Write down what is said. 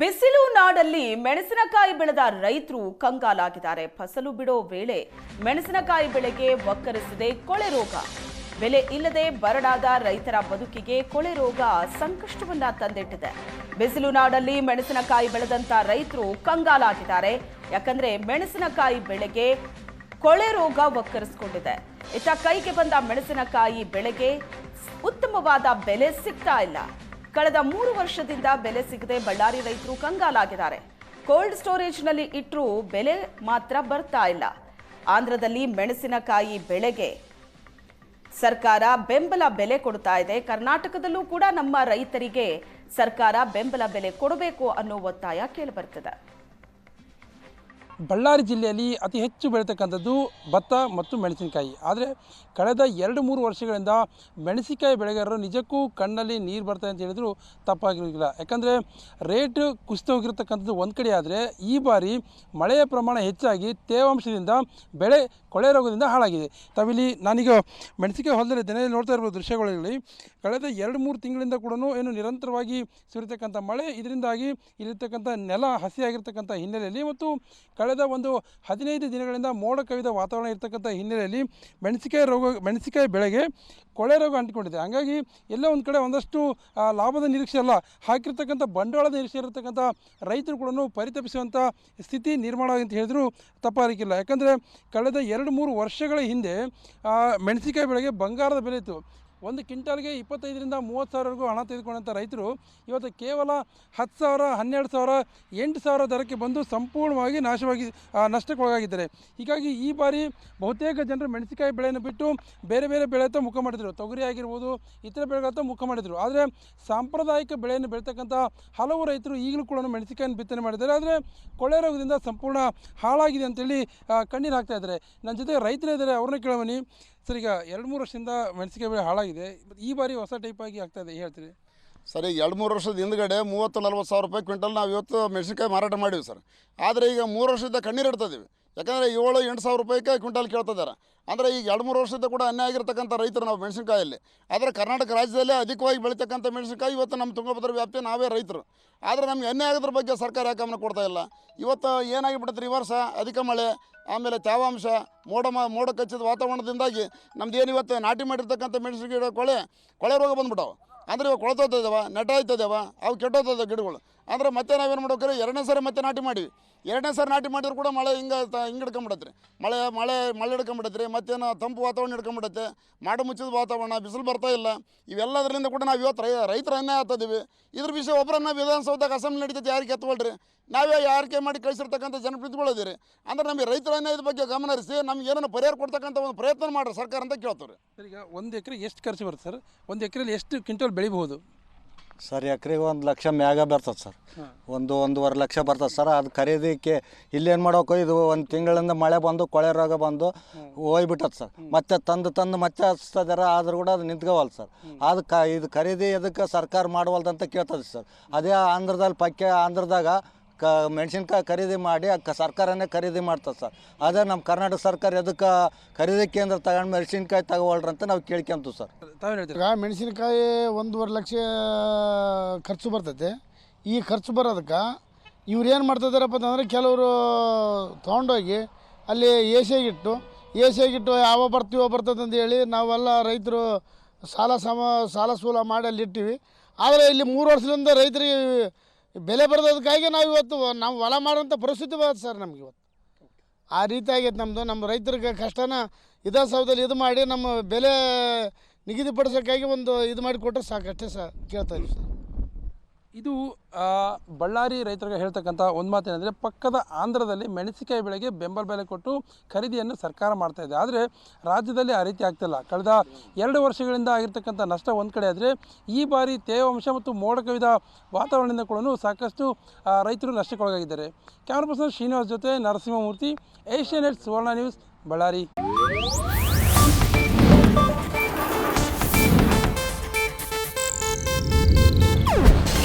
ಬಿಸಿಲು ನಾಡಲ್ಲಿ ಮೆಣಸಿನಕಾಯಿ ಬೆಳೆದ ರೈತರು ಕಂಗಾಲಾಗಿದ್ದಾರೆ. ಫಸಲು ಬಿಡೋ ವೇಳೆ ಮೆಣಸಿನಕಾಯಿ ಬೆಳೆಗೆ ಒಕ್ಕರಿಸಿದೆ ಕೊಳೆ ರೋಗ. ಬೆಲೆ ಇಲ್ಲದೆ ಬರಡಾದ ರೈತರ ಬದುಕಿಗೆ ಕೊಳೆ ರೋಗ ಸಂಕಷ್ಟವನ್ನ ತಂದಿಟ್ಟಿದೆ. ಬಿಸಿಲು ನಾಡಲ್ಲಿ ಮೆಣಸಿನಕಾಯಿ ಬೆಳೆದಂತ ರೈತರು ಕಂಗಾಲಾಗಿದ್ದಾರೆ. ಯಾಕಂದ್ರೆ ಮೆಣಸಿನಕಾಯಿ ಬೆಳೆಗೆ ಕೊಳೆ ರೋಗ ಒಕ್ಕರಿಸಿಕೊಂಡಿದೆ ಇತ್ತ ಕೈಗೆ ಬಂದ ಮೆಣಸಿನಕಾಯಿ ಬೆಳೆಗೆ ಉತ್ತಮವಾದ ಬೆಲೆ ಸಿಗ್ತಾ ಇಲ್ಲ. ಕಳೆದ ಮೂರು ವರ್ಷದಿಂದ ಬೆಲೆ ಸಿಗದೆ ಬಳ್ಳಾರಿ ರೈತರು ಕಂಗಾಲಾಗಿದ್ದಾರೆ. ಕೋಲ್ಡ್ ಸ್ಟೋರೇಜ್ನಲ್ಲಿ ಇಟ್ಟರೂ ಬೆಲೆ ಮಾತ್ರ ಬರ್ತಾ ಇಲ್ಲ. ಆಂಧ್ರದಲ್ಲಿ ಮೆಣಸಿನಕಾಯಿ ಬೆಳೆಗೆ ಸರ್ಕಾರ ಬೆಂಬಲ ಬೆಲೆ ಕೊಡ್ತಾ ಇದೆ. ಕರ್ನಾಟಕದಲ್ಲೂ ಕೂಡ ನಮ್ಮ ರೈತರಿಗೆ ಸರ್ಕಾರ ಬೆಂಬಲ ಬೆಲೆ ಕೊಡಬೇಕು ಅನ್ನೋ ಒತ್ತಾಯ ಕೇಳಿಬರ್ತದೆ ಬಳ್ಳಾರಿ ಜಿಲ್ಲೆಯಲ್ಲಿ ಅತಿ ಹೆಚ್ಚು ಬೆಳೀತಕ್ಕಂಥದ್ದು ಭತ್ತ ಮತ್ತು ಮೆಣಸಿನಕಾಯಿ. ಆದರೆ ಕಳೆದ ಎರಡು ಮೂರು ವರ್ಷಗಳಿಂದ ಮೆಣಸಿನಕಾಯಿ ಬೆಳೆಗಾರರು ನಿಜಕ್ಕೂ ಕಣ್ಣಲ್ಲಿ ನೀರು ಬರ್ತದೆ ಅಂತ ಹೇಳಿದ್ರು ತಪ್ಪಾಗಿರೋದಿಲ್ಲ ಯಾಕಂದರೆ ರೇಟ್ ಕುಸಿತ ಹೋಗಿರ್ತಕ್ಕಂಥದ್ದು ಒಂದು ಕಡೆ ಆದರೆ ಈ ಬಾರಿ ಮಳೆಯ ಪ್ರಮಾಣ ಹೆಚ್ಚಾಗಿ ತೇವಾಂಶದಿಂದ ಬೆಳೆ ಕೊಳೆ ರೋಗದಿಂದ ಹಾಳಾಗಿದೆ. ತಾವಿಲ್ಲಿ ನಾನೀಗ ಮೆಣಸಿನಕಾಯಿ ಹೊಲದಲ್ಲಿ ದಿನದಲ್ಲಿ ನೋಡ್ತಾ ಇರ್ಬೋದು ದೃಶ್ಯಗಳಲ್ಲಿ. ಕಳೆದ ಎರಡು ಮೂರು ತಿಂಗಳಿಂದ ಕೂಡ ಏನು ನಿರಂತರವಾಗಿ ಸುರಿತಕ್ಕಂಥ ಮಳೆ, ಇದರಿಂದಾಗಿ ಇಲ್ಲಿರ್ತಕ್ಕಂಥ ನೆಲ ಹಸಿಯಾಗಿರ್ತಕ್ಕಂಥ ಹಿನ್ನೆಲೆಯಲ್ಲಿ ಮತ್ತು ಕಳೆದ ಒಂದು ಹದಿನೈದು ದಿನಗಳಿಂದ ಮೋಡ ಕವಿದ ವಾತಾವರಣ ಇರತಕ್ಕಂಥ ಹಿನ್ನೆಲೆಯಲ್ಲಿ ಮೆಣಸಿನಕಾಯಿ ರೋಗ, ಮೆಣಸಿನಕಾಯಿ ಬೆಳೆಗೆ ಕೊಳೆ ರೋಗ ಅಂಟಿಕೊಂಡಿದೆ. ಹಾಗಾಗಿ ಎಲ್ಲ ಒಂದು ಕಡೆ ಒಂದಷ್ಟು ಲಾಭದ ನಿರೀಕ್ಷೆ ಅಲ್ಲ, ಹಾಕಿರ್ತಕ್ಕಂಥ ಬಂಡವಾಳದ ನಿರೀಕ್ಷೆ ಇರತಕ್ಕಂಥ ರೈತರು ಕೂಡ ಪರಿತಪಿಸುವಂಥ ಸ್ಥಿತಿ ನಿರ್ಮಾಣ ಅಂತ ಹೇಳಿದ್ರು ತಪ್ಪಾಗಲಿಕ್ಕಿಲ್ಲ ಯಾಕಂದರೆ ಕಳೆದ ಎರಡು ಮೂರು ವರ್ಷಗಳ ಹಿಂದೆ ಮೆಣಸಿಕಾಯಿ ಬೆಳೆಗೆ ಬಂಗಾರದ ಬೆಲೆ ಇತ್ತು. ಒಂದು ಕ್ವಿಂಟಲ್ಗೆ ಇಪ್ಪತ್ತೈದರಿಂದ ಮೂವತ್ತು ಸಾವಿರವರೆಗೂ ಹಣ ತೆಗೆದುಕೊಂಡಂಥ ರೈತರು ಇವತ್ತು ಕೇವಲ ಹತ್ತು ಸಾವಿರ, ಹನ್ನೆರಡು ಸಾವಿರ, ಎಂಟು ಸಾವಿರ ದರಕ್ಕೆ ಬಂದು ಸಂಪೂರ್ಣವಾಗಿ ನಾಶವಾಗಿ ನಷ್ಟಕ್ಕೆ ಒಳಗಾಗಿದ್ದಾರೆ ಹೀಗಾಗಿ ಈ ಬಾರಿ ಬಹುತೇಕ ಜನರು ಮೆಣಸಿನಕಾಯಿ ಬೆಳೆಯನ್ನು ಬಿಟ್ಟು ಬೇರೆ ಬೇರೆ ಬೆಳೆಯತ್ತ ಮುಖ ಮಾಡಿದರು. ತೊಗರಿ ಆಗಿರ್ಬೋದು, ಇತರ ಬೆಳೆಗಳತ್ತ ಮುಖ ಮಾಡಿದರು. ಆದರೆ ಸಾಂಪ್ರದಾಯಿಕ ಬೆಳೆಯನ್ನು ಬೆಳೀತಕ್ಕಂಥ ಹಲವು ರೈತರು ಈಗಲೂ ಕೂಡ ಮೆಣಸಿಕಾಯಿಯನ್ನು ಬಿತ್ತನೆ ಮಾಡಿದ್ದಾರೆ. ಆದರೆ ಕೊಳೆ ರೋಗದಿಂದ ಸಂಪೂರ್ಣ ಹಾಳಾಗಿದೆ ಅಂತೇಳಿ ಕಣ್ಣೀರು ಹಾಕ್ತಾ ಇದ್ದಾರೆ. ನನ್ನ ಜೊತೆ ರೈತರಿದ್ದಾರೆ, ಅವ್ರನ್ನ ಕೇಳಬನ್ನಿ ಸರ್ ಈಗ ಎರಡು ಮೂರು ವರ್ಷದಿಂದ ಮೆಣಸಿನಕಾಯಿ ಬೆಳೆ ಹಾಳಾಗಿದೆ. ಈ ಬಾರಿ ಹೊಸ ಟೈಪ್ ಆಗಿ ಆಗ್ತಾ ಇದೆ, ಹೇಳ್ತೀರಿ? ಸರ್ ಈಗ ಎರಡು ಮೂರು ವರ್ಷದ ಹಿಂದ್ಗಡೆ ಮೂವತ್ತು ನಲ್ವತ್ತು ಸಾವಿರ ರೂಪಾಯಿ ಕ್ವಿಂಟಲ್ ನಾವು ಇವತ್ತು ಮೆಣಸಿನ್ಕಾಯಿ ಮಾರಾಟ ಮಾಡಿವಿ ಸರ್. ಆದರೆ ಈಗ ಮೂರು ವರ್ಷದಿಂದ ಕಣ್ಣೀರು ಇಡ್ತಿದ್ದೀವಿ ಯಾಕಂದರೆ ಏಳು ಎಂಟು ಸಾವಿರ ರೂಪಾಯಿಗೆ ಕ್ವಿಂಟಲ್ ಕೇಳ್ತಿದ್ದಾರೆ ಅಂದರೆ ಈಗ ಎರಡು ಮೂರು ವರ್ಷದಿಂದ ಕೂಡ ಅನ್ಯಾಯ ಆಗಿರ್ತಕ್ಕಂಥ ರೈತರು ನಾವು ಮೆಣಸಿನಕಾಯಲ್ಲಿ. ಆದರೆ ಕರ್ನಾಟಕ ರಾಜ್ಯದಲ್ಲೇ ಅಧಿಕವಾಗಿ ಬೆಳೀತಕ್ಕಂಥ ಮೆಣಸಿನಕಾಯಿ ಇವತ್ತು ನಮ್ಮ ತುಂಗಭದ್ರ ವ್ಯಾಪ್ತಿ ನಾವೇ ರೈತರು. ಆದರೆ ನಮ್ಗೆ ಅನ್ಯಾಯ ಆಗೋದ್ರ ಬಗ್ಗೆ ಸರ್ಕಾರ ಯಾಕೆ ಗಮನ ಕೊಡ್ತಾ ಇಲ್ಲ? ಇವತ್ತು ಏನಾಗಿಬಿಡುತ್ತೆ ಈ ವರ್ಷ? ಅಧಿಕ ಮಳೆ ಆಮೇಲೆ ತೇವಾಂಶ ಮೋಡ ಮೋಡ ಕಚ್ಚಿದ ವಾತಾವರಣದಿಂದಾಗಿ ನಮ್ದು ಏನು ಇವತ್ತು ನಾಟಿ ಮಾಡಿರ್ತಕ್ಕಂಥ ಮೆಣಸಿನ ಗಿಡ, ಕೊಳೆ ಕೊಳೆ ರೋಗ ಬಂದ್ಬಿಟ್ಟವು. ಅಂದರೆ ಇವಾಗ ಕೊಳತೋತದವ ನೆಟ ಆಯ್ತದವ ಅವು ಕೆಟ್ಟೋತದ ಗಿಡಗಳು. ಅಂದರೆ ಮತ್ತೆ ನಾವೇನು ಮಾಡ್ಬೇಕ್ರಿ ಎರಡನೇ ಸಾರಿ ಮತ್ತೆ ನಾಟಿ ಮಾಡಿವಿ. ಎರಡನೇ ಸಾರಿ ನಾಟಿ ಮಾಡಿದ್ರು ಕೂಡ ಮಳೆ ಹಿಂಗೆ ಹಿಂಗೆ ಹಿಡ್ಕೊಂಬಿಡತ್ರಿ ಮಳೆ ಮಳೆ ಮಳೆ ಹಿಡ್ಕೊಂಬಿಡತ್ರಿ ಮತ್ತೇನು ತಂಪು ವಾತಾವರಣ ಹಿಡ್ಕೊಂಬಿಡತ್ತೆ. ಮಾಡು ಮುಚ್ಚಿದ ವಾತಾವರಣ, ಬಿಸಿಲು ಬರ್ತಾ ಇಲ್ಲ. ಇವೆಲ್ಲದರಿಂದ ಕೂಡ ನಾವು ಇವತ್ತು ರೈ ರೈತರ ಅನ್ಯಾಯ ಆಗ್ತದೀವಿ ಇದ್ರ ವಿಷಯ ಒಬ್ಬರನ್ನ ವಿಧಾನಸೌಧಕ್ಕೆ ಅಸೆಂಬ್ಲಿ ನಡೀತೈತೆ ಯಾರಿಗೆ ಎತ್ತುವಳ್ರಿ ನಾವೇ ಆಯ್ಕೆ ಮಾಡಿ ಕಳಿಸಿರ್ತಕ್ಕಂಥ ಜನಪ್ರತಿನಿಧಿಗಳಿದ್ದೀರಿ ಅಂದ್ರೆ ನಮಗೆ ರೈತರ ಇದ್ರ ಬಗ್ಗೆ ಗಮನ ಹರಿಸಿ ನಮ್ಗೆ ಏನೋ ಪರಿಹಾರ ಕೊಡ್ತಕ್ಕಂಥ ಒಂದು ಪ್ರಯತ್ನ ಮಾಡ್ರಿ ಸರ್ಕಾರ ಅಂತ ಕೇಳ್ತಾರೆ ಸರ್, ಈಗ ಒಂದು ಎಕರೆ ಎಷ್ಟು ಖರ್ಚು ಬರುತ್ತೆ ಸರ್? ಒಂದು ಎಕರೆಲಿ ಎಷ್ಟು ಕ್ವಿಂಟಲ್ ಬೆಳಿಬಹುದು? ಸರ್ ಎಕ್ರೆಗೆ ಒಂದು ಲಕ್ಷ ಮ್ಯಾಗ ಬರ್ತದೆ ಸರ್. ಒಂದು ಒಂದೂವರೆ ಲಕ್ಷ ಬರ್ತದೆ ಸರ್. ಅದು ಖರೀದಿಕ್ಕೆ ಇಲ್ಲೇನು ಮಾಡೋಕೆ ಇದು ಒಂದು ತಿಂಗಳಿಂದ ಮಳೆ ಬಂದು ಕೊಳೆ ರೋಗ ಬಂದು ಹೋಗ್ಬಿಟ್ಟದ ಸರ್. ಮತ್ತೆ ತಂದು ತಂದು ಮತ್ತೆ ಹಚ್ತದಾರ ಆದರೂ ಕೂಡ ಅದು ನಿಂತ್ಕೋವಲ್ಲ ಸರ್. ಅದು ಕ ಇದು ಖರೀದಿ ಎದಕ್ಕೆ ಸರ್ಕಾರ ಮಾಡುವಲ್ದಂತ ಕೇಳ್ತದೆ ಸರ್. ಅದೇ ಆಂಧ್ರದಲ್ಲಿ ಪಕ್ಕೆ ಆಂಧ್ರದಾಗ ಕ ಮೆಣಸಿನ್ಕಾಯಿ ಖರೀದಿ ಮಾಡಿ ಆ ಕ ಸರ್ಕಾರನೇ ಖರೀದಿ ಮಾಡ್ತದೆ ಸರ್. ಅದೇ ನಮ್ಮ ಕರ್ನಾಟಕ ಸರ್ಕಾರ ಎದಕ್ಕೆ ಖರೀದಿ ಕೇಂದ್ರ ತಗೊಂಡು ಮೆಣಸಿನ್ಕಾಯಿ ತಗೊಳ್ರಿ ಅಂತ ನಾವು ಕೇಳ್ಕೊಂತೀವಿ ಸರ್. ತಾವೇನು ಹೇಳ್ತೀರಿ? ಈಗ ಮೆಣಸಿನಕಾಯಿ ಒಂದೂವರೆ ಲಕ್ಷ ಖರ್ಚು ಬರ್ತೈತೆ. ಈ ಖರ್ಚು ಬರೋದಕ್ಕೆ ಇವ್ರು ಏನು ಮಾಡ್ತಿದಾರಪ್ಪ ಅಂತಂದರೆ ಕೆಲವರು ತೊಗೊಂಡೋಗಿ ಅಲ್ಲಿ ಏಸಿಯಾಗಿಟ್ಟು ಏಸಿಯಾಗಿಟ್ಟು ಯಾವ ಬರ್ತೀವೋ ಬರ್ತದೆ ಅಂತ ಹೇಳಿ ನಾವೆಲ್ಲ ರೈತರು ಸಾಲ ಸಮ ಸಾಲ ಸೂಲ ಮಾಡಿ ಅಲ್ಲಿ ಇಟ್ಟಿವಿ. ಆದರೆ ಇಲ್ಲಿ ಮೂರು ವರ್ಷದಿಂದ ರೈತರಿಗೆ ಬೆಲೆ ಬರೋದಕ್ಕಾಗಿ ನಾವು ಇವತ್ತು ನಾವು ಹೊಲ ಮಾಡುವಂಥ ಪರಿಸ್ಥಿತಿ ಬರುತ್ತೆ ಸರ್ ನಮ್ಗೆ ಇವತ್ತು. ಆ ರೀತಿ ಆಗೈತೆ ನಮ್ಮದು ನಮ್ಮ ರೈತರಿಗೆ ಕಷ್ಟನ ವಿಧಾನಸೌಧದಲ್ಲಿ ಇದು ಮಾಡಿ ನಮ್ಮ ಬೆಲೆ ನಿಗದಿಪಡಿಸೋಕ್ಕಾಗಿ ಒಂದು ಇದು ಮಾಡಿ ಕೊಟ್ಟರೆ ಸಾಕಷ್ಟೇ ಸರ್ ಕೇಳ್ತಾ ಇದ್ದೀವಿ ಸರ್. ಇದು ಬಳ್ಳಾರಿ ರೈತರಿಗೆ ಹೇಳ್ತಕ್ಕಂಥ ಒಂದು ಮಾತೇನೆಂದರೆ, ಪಕ್ಕದ ಆಂಧ್ರದಲ್ಲಿ ಮೆಣಸಿನಕಾಯಿ ಬೆಳೆಗೆ ಬೆಂಬಲ ಬೆಲೆ ಕೊಟ್ಟು ಖರೀದಿಯನ್ನು ಸರ್ಕಾರ ಮಾಡ್ತಾ ಇದೆ. ಆದರೆ, ರಾಜ್ಯದಲ್ಲಿ ಆ ರೀತಿ ಆಗ್ತಿಲ್ಲ. ಕಳೆದ ಎರಡು ವರ್ಷಗಳಿಂದ ಆಗಿರ್ತಕ್ಕಂಥ ನಷ್ಟ ಒಂದು ಕಡೆ ಆದರೆ, ಈ ಬಾರಿ ತೇವಾಂಶ ಮತ್ತು ಮೋಡ ಕವಿದ ವಾತಾವರಣದಿಂದ ಕೂಡ ಸಾಕಷ್ಟು ರೈತರು ನಷ್ಟಕ್ಕೊಳಗಾಗಿದ್ದಾರೆ. ಕ್ಯಾಮ್ರಾ ಪರ್ಸನ್ ಶ್ರೀನಿವಾಸ್ ಜೊತೆ Narasimhamurthy, Asianet Suvarna news, Ballari.